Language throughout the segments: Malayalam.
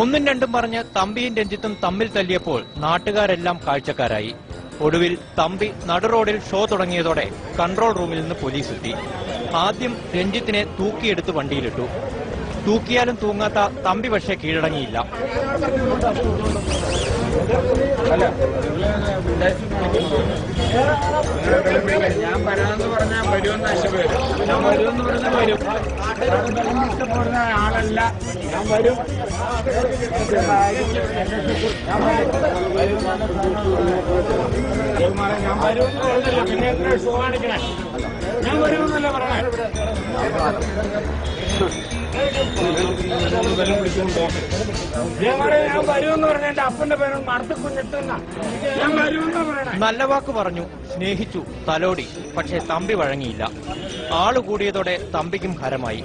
ഒന്നും രണ്ടും പറഞ്ഞ് തമ്പിയും രഞ്ജിത്തും തമ്മിൽ തല്ലിയപ്പോൾ നാട്ടുകാരെല്ലാം കാഴ്ചക്കാരായി. ഒടുവിൽ തമ്പി നടുറോഡിൽ ഷോ തുടങ്ങിയതോടെ കൺട്രോൾ റൂമിൽ നിന്ന് പോലീസ് എത്തി ആദ്യം രഞ്ജിത്തിനെ തൂക്കിയെടുത്ത് വണ്ടിയിലിട്ടു. തൂക്കിയാലും തൂങ്ങാത്ത തമ്പി പക്ഷേ കീഴടങ്ങിയില്ല. ഞാൻ പറഞ്ഞാൽ വരുമെന്ന് ഞാൻ ഞാൻ വരുമെന്ന് പറഞ്ഞാൽ വരും ഇഷ്ടപ്പെടുന്ന ആളല്ല ഞാൻ വരും ഞാൻ വരും പിന്നെ എത്ര ഷോ കാണിക്കണേ ഞാൻ വരുമെന്നല്ല പറഞ്ഞേ ഞാൻ വരുമെന്ന് പറഞ്ഞ എന്റെ അപ്പന്റെ പേരും മടത്ത് കുഞ്ഞെത്തുന്ന ഞാൻ വരുമെന്ന് പറയണേ. നല്ല വാക്ക് പറഞ്ഞു. സ്നേഹിച്ചു തലോടി. പക്ഷേ തമ്പി വഴങ്ങിയില്ല. ആൾ കൂടിയതോടെ തമ്പിക്കും ഹരമായി.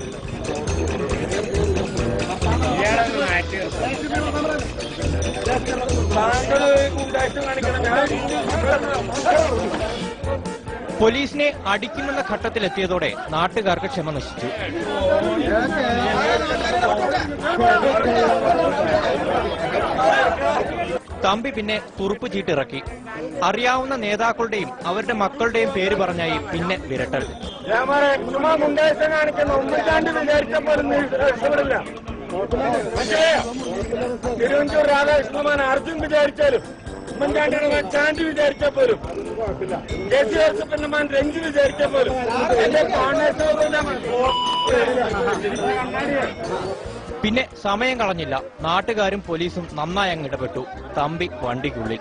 പോലീസിനെ അടിക്കുമെന്ന ഘട്ടത്തിലെത്തിയതോടെ നാട്ടുകാർക്ക് ക്ഷമ നശിച്ചു. തമ്പി പിന്നെ തുറുപ്പ് ചീട്ടിറക്കി. അറിയാവുന്ന നേതാക്കളുടെയും അവരുടെ മക്കളുടെയും പേര് പറഞ്ഞായി പിന്നെ വിരട്ടൽ തിരുവഞ്ചൂർ രാധാകൃഷ്ണമാൻ അർജുൻ വിചാരിച്ചാലും ഉമ്മൻചാണ്ടിയുടെ ചാണ്ടി വിചാരിച്ചാൽ പോലും കെ സി മകൻ രഞ്ജു വിചാരിച്ചാൽ പോലും എന്റെ കോൺഗ്രസ് പിന്നെ സമയം കളഞ്ഞില്ല. നാട്ടുകാരും പോലീസും നന്നായി അങ്ങ് ഇടപെട്ടു. തമ്പി വണ്ടിക്കുള്ളിൽ.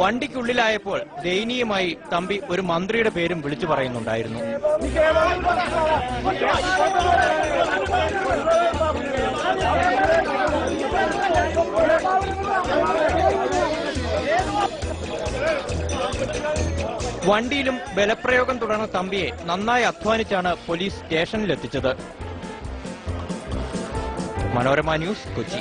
വണ്ടിക്കുള്ളിലായപ്പോൾ ദയനീയമായി തമ്പി ഒരു മന്ത്രിയുടെ പേരും വിളിച്ചു പറയുന്നുണ്ടായിരുന്നു. വണ്ടിയിലും ബലപ്രയോഗം തുടർന്ന തമ്പിയെ നന്നായി അധ്വാനിച്ചാണ് പോലീസ് സ്റ്റേഷനിലെത്തിച്ചത്. മനോരമ ന്യൂസ് കൊച്ചി.